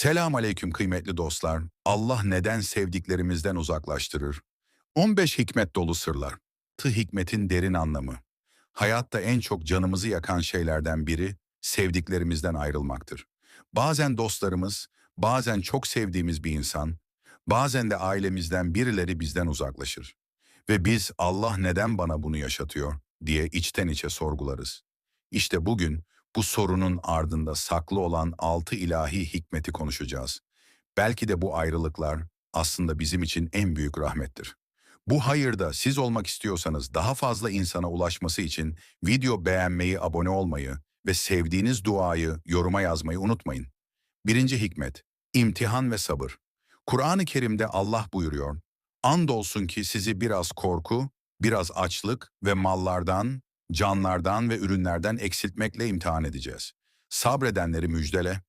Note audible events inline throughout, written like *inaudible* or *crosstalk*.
Selam aleyküm kıymetli dostlar. Allah neden sevdiklerimizden uzaklaştırır? 15 hikmet dolu sırlar. Tı hikmetin derin anlamı. Hayatta en çok canımızı yakan şeylerden biri sevdiklerimizden ayrılmaktır. Bazen dostlarımız, bazen çok sevdiğimiz bir insan, bazen de ailemizden birileri bizden uzaklaşır. Ve biz Allah neden bana bunu yaşatıyor diye içten içe sorgularız. İşte bugün bu sorunun ardında saklı olan altı ilahi hikmeti konuşacağız. Belki de bu ayrılıklar aslında bizim için en büyük rahmettir. Bu hayırda siz olmak istiyorsanız daha fazla insana ulaşması için video beğenmeyi, abone olmayı ve sevdiğiniz duayı yoruma yazmayı unutmayın. Birinci hikmet, imtihan ve sabır. Kur'an-ı Kerim'de Allah buyuruyor, Andolsun ki sizi biraz korku, biraz açlık ve mallardan, canlardan ve ürünlerden eksiltmekle imtihan edeceğiz. Sabredenleri müjdele.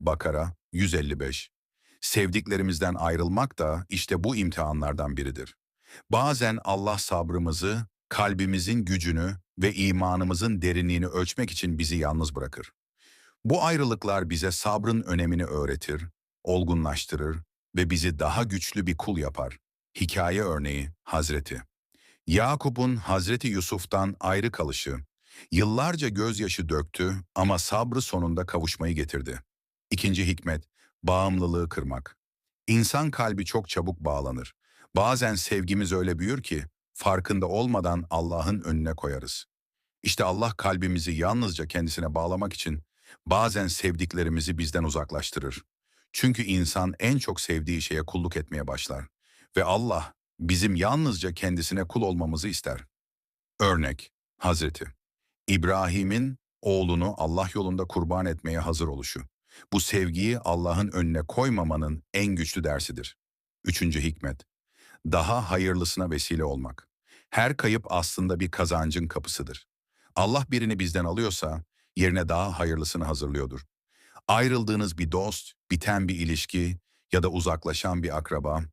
Bakara 155. Sevdiklerimizden ayrılmak da işte bu imtihanlardan biridir. Bazen Allah sabrımızı, kalbimizin gücünü ve imanımızın derinliğini ölçmek için bizi yalnız bırakır. Bu ayrılıklar bize sabrın önemini öğretir, olgunlaştırır ve bizi daha güçlü bir kul yapar. Hikaye örneği Hazreti. Yakup'un Hazreti Yusuf'tan ayrı kalışı, yıllarca gözyaşı döktü ama sabrı sonunda kavuşmayı getirdi. İkinci hikmet, bağımlılığı kırmak. İnsan kalbi çok çabuk bağlanır. Bazen sevgimiz öyle büyür ki, farkında olmadan Allah'ın önüne koyarız. İşte Allah kalbimizi yalnızca kendisine bağlamak için bazen sevdiklerimizi bizden uzaklaştırır. Çünkü insan en çok sevdiği şeye kulluk etmeye başlar. Ve Allah bizim yalnızca kendisine kul olmamızı ister. Örnek, Hazreti İbrahim'in oğlunu Allah yolunda kurban etmeye hazır oluşu. Bu sevgiyi Allah'ın önüne koymamanın en güçlü dersidir. Üçüncü hikmet, daha hayırlısına vesile olmak. Her kayıp aslında bir kazancın kapısıdır. Allah birini bizden alıyorsa, yerine daha hayırlısını hazırlıyordur. Ayrıldığınız bir dost, biten bir ilişki ya da uzaklaşan bir akraba,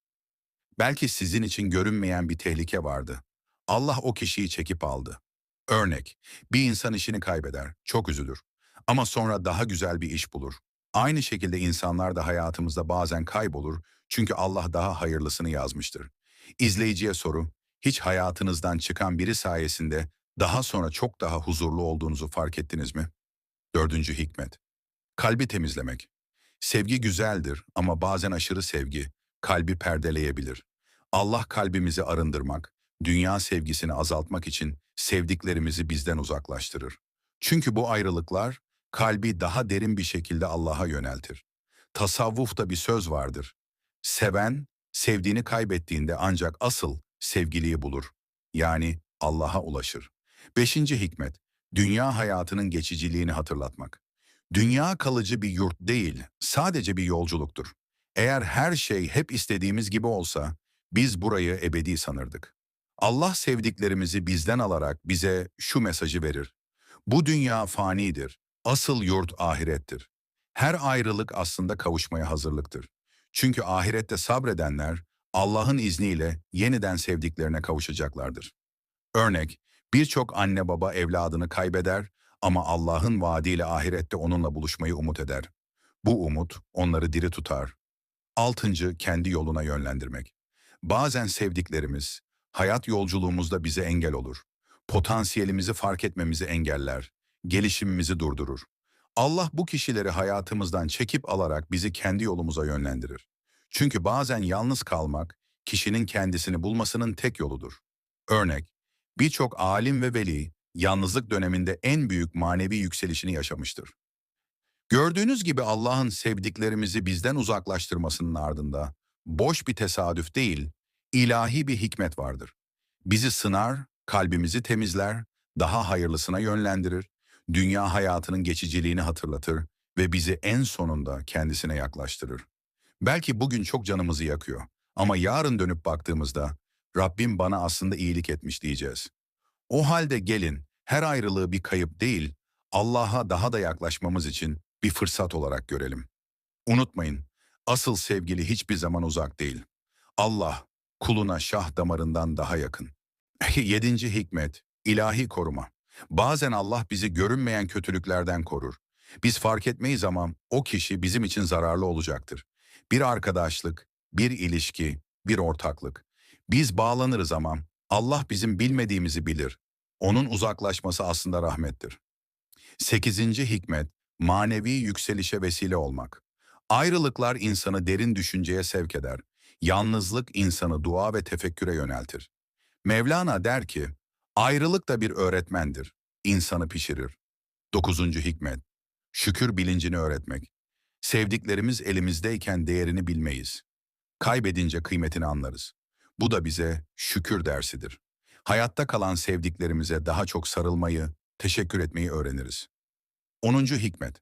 Belki sizin için görünmeyen bir tehlike vardı. Allah o kişiyi çekip aldı. Örnek, bir insan işini kaybeder, çok üzülür. Ama sonra daha güzel bir iş bulur. Aynı şekilde insanlar da hayatımızda bazen kaybolur çünkü Allah daha hayırlısını yazmıştır. İzleyiciye soru, hiç hayatınızdan çıkan biri sayesinde daha sonra çok daha huzurlu olduğunuzu fark ettiniz mi? Dördüncü hikmet. Kalbi temizlemek. Sevgi güzeldir ama bazen aşırı sevgi, kalbi perdeleyebilir. Allah kalbimizi arındırmak, dünya sevgisini azaltmak için sevdiklerimizi bizden uzaklaştırır. Çünkü bu ayrılıklar kalbi daha derin bir şekilde Allah'a yöneltir. Tasavvufta bir söz vardır. Seven, sevdiğini kaybettiğinde ancak asıl sevgiliyi bulur. Yani Allah'a ulaşır. Beşinci hikmet, dünya hayatının geçiciliğini hatırlatmak. Dünya kalıcı bir yurt değil, sadece bir yolculuktur. Eğer her şey hep istediğimiz gibi olsa, biz burayı ebedi sanırdık. Allah sevdiklerimizi bizden alarak bize şu mesajı verir. Bu dünya fanidir, asıl yurt ahirettir. Her ayrılık aslında kavuşmaya hazırlıktır. Çünkü ahirette sabredenler Allah'ın izniyle yeniden sevdiklerine kavuşacaklardır. Örnek, birçok anne baba evladını kaybeder ama Allah'ın vaadiyle ahirette onunla buluşmayı umut eder. Bu umut onları diri tutar. Altıncı, kendi yoluna yönlendirmek. Bazen sevdiklerimiz, hayat yolculuğumuzda bize engel olur. Potansiyelimizi fark etmemizi engeller, gelişimimizi durdurur. Allah bu kişileri hayatımızdan çekip alarak bizi kendi yolumuza yönlendirir. Çünkü bazen yalnız kalmak, kişinin kendisini bulmasının tek yoludur. Örnek, birçok alim ve veli, yalnızlık döneminde en büyük manevi yükselişini yaşamıştır. Gördüğünüz gibi Allah'ın sevdiklerimizi bizden uzaklaştırmasının ardında boş bir tesadüf değil, ilahi bir hikmet vardır. Bizi sınar, kalbimizi temizler, daha hayırlısına yönlendirir, dünya hayatının geçiciliğini hatırlatır ve bizi en sonunda kendisine yaklaştırır. Belki bugün çok canımızı yakıyor ama yarın dönüp baktığımızda Rabbim bana aslında iyilik etmiş diyeceğiz. O halde gelin her ayrılığı bir kayıp değil, Allah'a daha da yaklaşmamız için bir fırsat olarak görelim. Unutmayın, asıl sevgili hiçbir zaman uzak değil. Allah, kuluna şah damarından daha yakın. *laughs* Yedinci hikmet, ilahi koruma. Bazen Allah bizi görünmeyen kötülüklerden korur. Biz fark etmeyiz ama o kişi bizim için zararlı olacaktır. Bir arkadaşlık, bir ilişki, bir ortaklık. Biz bağlanırız ama Allah bizim bilmediğimizi bilir. Onun uzaklaşması aslında rahmettir. Sekizinci hikmet, manevi yükselişe vesile olmak. Ayrılıklar insanı derin düşünceye sevk eder. Yalnızlık insanı dua ve tefekküre yöneltir. Mevlana der ki, ayrılık da bir öğretmendir, insanı pişirir. Dokuzuncu hikmet, şükür bilincini öğretmek. Sevdiklerimiz elimizdeyken değerini bilmeyiz. Kaybedince kıymetini anlarız. Bu da bize şükür dersidir. Hayatta kalan sevdiklerimize daha çok sarılmayı, teşekkür etmeyi öğreniriz. 10. hikmet.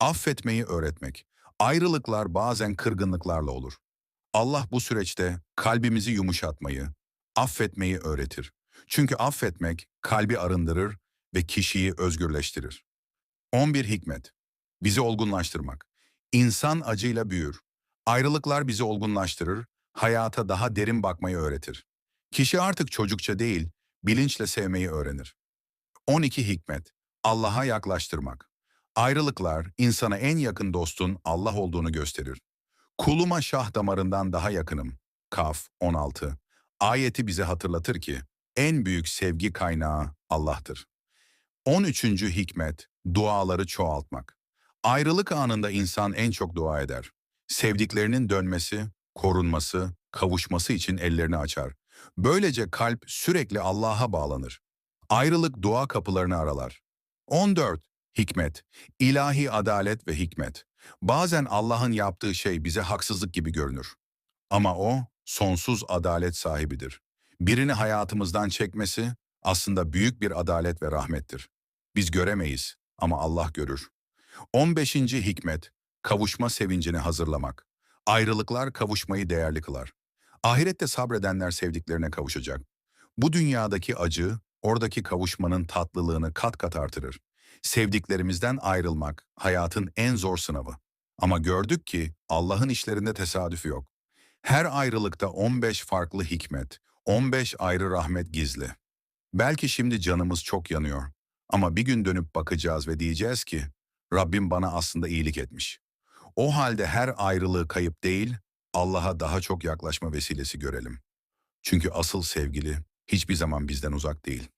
Affetmeyi öğretmek. Ayrılıklar bazen kırgınlıklarla olur. Allah bu süreçte kalbimizi yumuşatmayı, affetmeyi öğretir. Çünkü affetmek kalbi arındırır ve kişiyi özgürleştirir. 11 hikmet. Bizi olgunlaştırmak. İnsan acıyla büyür. Ayrılıklar bizi olgunlaştırır, hayata daha derin bakmayı öğretir. Kişi artık çocukça değil, bilinçle sevmeyi öğrenir. 12 hikmet. Allah'a yaklaştırmak. Ayrılıklar insana en yakın dostun Allah olduğunu gösterir. Kuluma şah damarından daha yakınım. Kaf 16. Ayeti bize hatırlatır ki en büyük sevgi kaynağı Allah'tır. 13. hikmet duaları çoğaltmak. Ayrılık anında insan en çok dua eder. Sevdiklerinin dönmesi, korunması, kavuşması için ellerini açar. Böylece kalp sürekli Allah'a bağlanır. Ayrılık dua kapılarını aralar. 14. Hikmet, ilahi adalet ve hikmet. Bazen Allah'ın yaptığı şey bize haksızlık gibi görünür. Ama O sonsuz adalet sahibidir. Birini hayatımızdan çekmesi aslında büyük bir adalet ve rahmettir. Biz göremeyiz ama Allah görür. 15. hikmet, kavuşma sevincini hazırlamak. Ayrılıklar kavuşmayı değerli kılar. Ahirette sabredenler sevdiklerine kavuşacak. Bu dünyadaki acı, oradaki kavuşmanın tatlılığını kat kat artırır. Sevdiklerimizden ayrılmak hayatın en zor sınavı. Ama gördük ki Allah'ın işlerinde tesadüf yok. Her ayrılıkta 15 farklı hikmet, 15 ayrı rahmet gizli. Belki şimdi canımız çok yanıyor. Ama bir gün dönüp bakacağız ve diyeceğiz ki, Rabbim bana aslında iyilik etmiş. O halde her ayrılığı kayıp değil, Allah'a daha çok yaklaşma vesilesi görelim. Çünkü asıl sevgili hiçbir zaman bizden uzak değil.